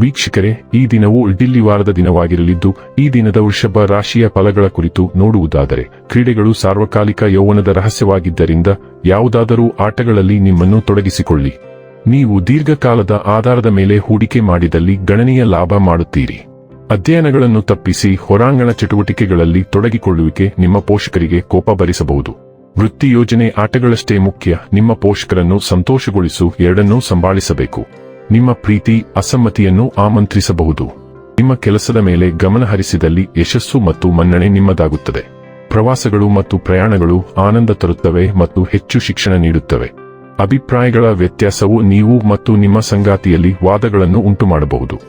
ವೀಕ್ಷಕರೇ, ಈ ದಿನವು ಡಿಲ್ಲಿ ವಾರದ ದಿನವಾಗಿರಲಿದ್ದು, ಈ ದಿನದ ವೃಷಭ ರಾಶಿಯ ಫಲಗಳ ಕುರಿತು ನೋಡುವುದಾದರೆ, ಕ್ರೀಡೆಗಳು ಸಾರ್ವಕಾಲಿಕ ಯೌವನದ ರಹಸ್ಯವಾಗಿದ್ದರಿಂದ, ಯಾವುದಾದರೂ ಆಟಗಳಲ್ಲಿ ನಿಮ್ಮನ್ನು ತೊಡಗಿಸಿಕೊಳ್ಳಿ. ನೀವು ದೀರ್ಘಕಾಲದ ಆಧಾರದ ಮೇಲೆ ಹೂಡಿಕೆ ಮಾಡಿದಲ್ಲಿ ಗಣನೀಯ ಲಾಭ ಮಾಡುತ್ತೀರಿ. ಅಧ್ಯಯನಗಳನ್ನು ತಪ್ಪಿಸಿ ಹೊರಾಂಗಣ ಚಟುವಟಿಕೆಗಳಲ್ಲಿ ತೊಡಗಿಕೊಳ್ಳುವಿಕೆ ನಿಮ್ಮ ಪೋಷಕರಿಗೆ ಕೋಪ ಭರಿಸಬಹುದು. ವೃತ್ತಿ ಯೋಜನೆ ಆಟಗಳಷ್ಟೇ ಮುಖ್ಯ, ನಿಮ್ಮ ಪೋಷಕರನ್ನು ಸಂತೋಷಗೊಳಿಸು, ಎರಡನ್ನೂ ಸಂಭಾಳಿಸಬೇಕು. ನಿಮ್ಮ ಪ್ರೀತಿ, ಅಸಮ್ಮತಿಯನ್ನು ಆಮಂತ್ರಿಸಬಹುದು. ನಿಮ್ಮ ಕೆಲಸದ ಮೇಲೆ ಗಮನ ಹರಿಸಿದಲ್ಲಿ ಯಶಸ್ಸು ಮತ್ತು ಮನ್ನಣೆ ನಿಮ್ಮದಾಗುತ್ತದೆ. ಪ್ರವಾಸಗಳು ಮತ್ತು ಪ್ರಯಾಣಗಳು ಆನಂದ ತರುತ್ತವೆ ಮತ್ತು ಹೆಚ್ಚು ಶಿಕ್ಷಣ ನೀಡುತ್ತವೆ. ಅಭಿಪ್ರಾಯಗಳ ವ್ಯತ್ಯಾಸವು ನೀವು ಮತ್ತು ನಿಮ್ಮ ಸಂಗಾತಿಯಲ್ಲಿ ವಾದಗಳನ್ನು ಉಂಟುಮಾಡಬಹುದು.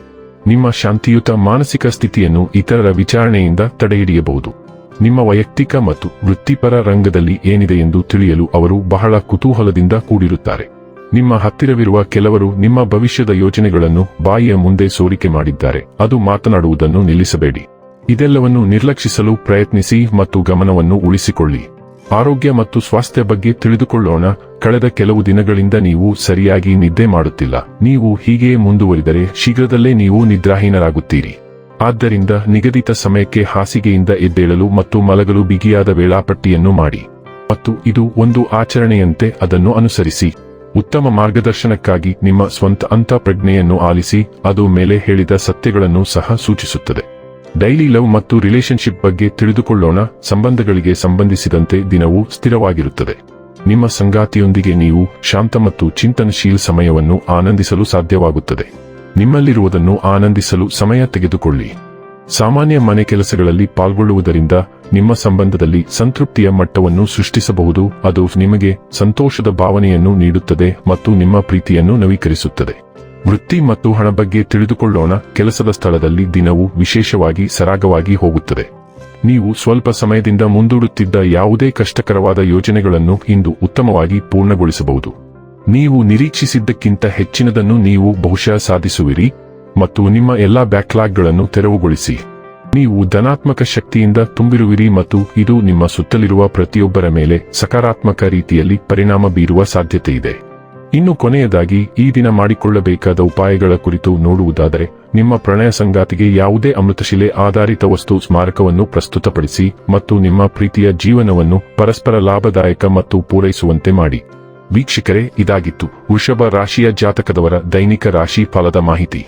ನಿಮ್ಮ ಶಾಂತಿಯುತ ಮಾನಸಿಕ ಸ್ಥಿತಿಯನ್ನು ಇತರರ ವಿಚಾರಣೆಯಿಂದ ತಡೆಹಿಡಿಯಬಹುದು. ನಿಮ್ಮ ವೈಯಕ್ತಿಕ ಮತ್ತು ವೃತ್ತಿಪರ ರಂಗದಲ್ಲಿ ಏನಿದೆ ಎಂದು ತಿಳಿಯಲು ಅವರು ಬಹಳ ಕುತೂಹಲದಿಂದ ಕೂಡಿರುತ್ತಾರೆ. ನಿಮ್ಮ ಹತ್ತಿರವಿರುವ ಕೆಲವರು ನಿಮ್ಮ ಭವಿಷ್ಯದ ಯೋಜನೆಗಳನ್ನು ಬಾಯಿಯ ಮುಂದೆ ಸೋರಿಕೆ ಮಾಡಿದ್ದಾರೆ. ಅದು ಮಾತನಾಡುವುದನ್ನು ನಿಲ್ಲಿಸಬೇಡಿ. ಇದೆಲ್ಲವನ್ನು ನಿರ್ಲಕ್ಷಿಸಲು ಪ್ರಯತ್ನಿಸಿ ಮತ್ತು ಗಮನವನ್ನು ಉಳಿಸಿಕೊಳ್ಳಿ. ಆರೋಗ್ಯ ಮತ್ತು ಸ್ವಾಸ್ಥ್ಯ ಬಗ್ಗೆ ತಿಳಿದುಕೊಳ್ಳೋಣ. ಕಳೆದ ಕೆಲವು ದಿನಗಳಿಂದ ನೀವು ಸರಿಯಾಗಿ ನಿದ್ದೆ ಮಾಡುತ್ತಿಲ್ಲ. ನೀವು ಹೀಗೆ ಮುಂದುವರಿದರೆ ಶೀಘ್ರದಲ್ಲೇ ನೀವು ನಿದ್ರಾಹೀನರಾಗುತ್ತೀರಿ. ಆದ್ದರಿಂದ ನಿಗದಿತ ಸಮಯಕ್ಕೆ ಹಾಸಿಗೆಯಿಂದ ಎದ್ದೇಳಲು ಮತ್ತು ಮಲಗಲು ಬಿಗಿಯಾದ ವೇಳಾಪಟ್ಟಿಯನ್ನು ಮಾಡಿ. ಮತ್ತು ಇದು ಒಂದು ಆಚರಣೆಯಂತೆ ಅದನ್ನು ಅನುಸರಿಸಿ. ಉತ್ತಮ ಮಾರ್ಗದರ್ಶನಕ್ಕಾಗಿ ನಿಮ್ಮ ಸ್ವಂತ ಅಂತಃಪ್ರಜ್ಞೆಯನ್ನು ಆಲಿಸಿ, ಅದು ಮೇಲೆ ಹೇಳಿದ ಸತ್ಯಗಳನ್ನು ಸಹ ಸೂಚಿಸುತ್ತದೆ. ಡೈಲಿ ಲವ್ ಮತ್ತು ರಿಲೇಶನ್ಶಿಪ್ ಬಗ್ಗೆ ತಿಳಿದುಕೊಳ್ಳೋಣ, ಸಂಬಂಧಗಳಿಗೆ ಸಂಬಂಧಿಸಿದಂತೆ ದಿನವೂ ಸ್ಥಿರವಾಗಿರುತ್ತದೆ. ನಿಮ್ಮ ಸಂಗಾತಿಯೊಂದಿಗೆ ನೀವು ಶಾಂತ ಮತ್ತು ಚಿಂತನಶೀಲ ಸಮಯವನ್ನು ಆನಂದಿಸಲು ಸಾಧ್ಯವಾಗುತ್ತದೆ. ನಿಮ್ಮಲ್ಲಿರುವುದನ್ನು ಆನಂದಿಸಲು ಸಮಯ ತೆಗೆದುಕೊಳ್ಳಿ. ಸಾಮಾನ್ಯ ಮನೆ ಕೆಲಸಗಳಲ್ಲಿ ಪಾಲ್ಗೊಳ್ಳುವುದರಿಂದ ನಿಮ್ಮ ಸಂಬಂಧದಲ್ಲಿ ಸಂತೃಪ್ತಿಯ ಮಟ್ಟವನ್ನು ಸೃಷ್ಟಿಸಬಹುದು. ಅದು ನಿಮಗೆ ಸಂತೋಷದ ಭಾವನೆಯನ್ನು ನೀಡುತ್ತದೆ ಮತ್ತು ನಿಮ್ಮ ಪ್ರೀತಿಯನ್ನು ನವೀಕರಿಸುತ್ತದೆ. ವೃತ್ತಿ ಮತ್ತು ಹಣ ಬಗ್ಗೆ ತಿಳಿದುಕೊಳ್ಳೋಣ. ಕೆಲಸದ ಸ್ಥಳದಲ್ಲಿ ದಿನವು ವಿಶೇಷವಾಗಿ ಸರಾಗವಾಗಿ ಹೋಗುತ್ತದೆ. ನೀವು ಸ್ವಲ್ಪ ಸಮಯದಿಂದ ಮುಂದೂಡುತ್ತಿದ್ದ ಯಾವುದೇ ಕಷ್ಟಕರವಾದ ಯೋಜನೆಗಳನ್ನು ಇಂದು ಉತ್ತಮವಾಗಿ ಪೂರ್ಣಗೊಳಿಸಬಹುದು. ನೀವು ನಿರೀಕ್ಷಿಸಿದ್ದಕ್ಕಿಂತ ಹೆಚ್ಚಿನದನ್ನು ನೀವು ಬಹುಶಃ ಸಾಧಿಸುವಿರಿ. ಮತ್ತು ನಿಮ್ಮ ಎಲ್ಲಾ ಬ್ಯಾಕ್ಲಾಗ್ಗಳನ್ನು ತೆರವುಗೊಳಿಸಿ. ನೀವು ಧನಾತ್ಮಕ ಶಕ್ತಿಯಿಂದ ತುಂಬಿರುವಿರಿ ಮತ್ತು ಇದು ನಿಮ್ಮ ಸುತ್ತಲಿರುವ ಪ್ರತಿಯೊಬ್ಬರ ಮೇಲೆ ಸಕಾರಾತ್ಮಕ ರೀತಿಯಲ್ಲಿ ಪರಿಣಾಮ ಬೀರುವ ಸಾಧ್ಯತೆ ಇದೆ. ಇನ್ನು ಕೊನೆಯದಾಗಿ, ಈ ದಿನ ಮಾಡಿಕೊಳ್ಳಬೇಕಾದ ಉಪಾಯಗಳ ಕುರಿತು ನೋಡುವುದಾದರೆ, ನಿಮ್ಮ ಪ್ರಣಯ ಸಂಗಾತಿಗೆ ಯಾವುದೇ ಅಮೃತಶಿಲೆ ಆಧಾರಿತ ವಸ್ತು ಸ್ಮಾರಕವನ್ನು ಪ್ರಸ್ತುತಪಡಿಸಿ ಮತ್ತು ನಿಮ್ಮ ಪ್ರೀತಿಯ ಜೀವನವನ್ನು ಪರಸ್ಪರ ಲಾಭದಾಯಕ ಮತ್ತು ಪೂರೈಸುವಂತೆ ಮಾಡಿ. ವೀಕ್ಷಕರೇ, ಇದಾಗಿತ್ತು ವೃಷಭ ರಾಶಿಯ ಜಾತಕದವರ ದೈನಿಕ ರಾಶಿ ಫಲದ ಮಾಹಿತಿ.